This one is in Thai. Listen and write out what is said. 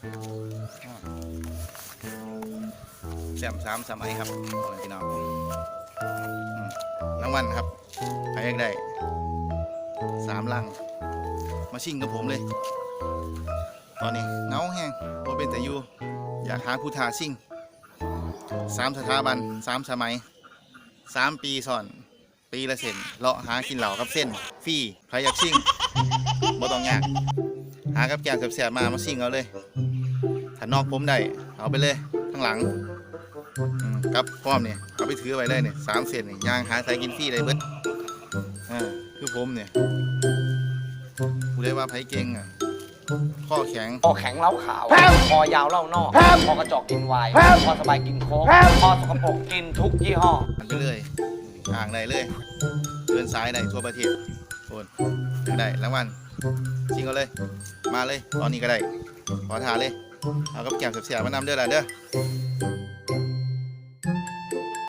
แซมสามสมัยครับพี่น้องรางวัลครับใครอยากได้สามลัง มาชิงกับผมเลย ตอนนี้เงาแห้งโอเป็นแต่อยู่ อยากหาผู้ท้าชิงสามสถาบันสามสมัยสามปีสอน ปีละเส้นเลาะหากินเหล่ากับเส้นฟรีใครอยากชิงบ่ต้องยาก หากับแกงแสบๆมามาชิงเอาเลย ถ้านอกผมได้ เอาไปเลยข้างหลังอืมกับพร้อมเนี่ยเอาไปถือไว้เลยเนี่ยสามเส้นนี่ย่างหาใส่กินฟรีได้เบิดอ่าคือผมเนี่ยผู้ได้ว่าไผเก่งอะข้อแข็งคอแข็งเล้าขาวคอยาวเล่านอกคอกระจอกกินไวน์คอสบายกินโค้กคอสกปรกกินทุกยี่ห้อมันไปเรื่อยอ่างได้เลยเดินสายได้ทั่วประเทศโอนอยากได้รางวัลชิงเอาเลย มาเลย ตอนนี้ก็ได้ ขอทานเลย เอากับแก้มเสียบๆมานำเด้อล่ะเด้อ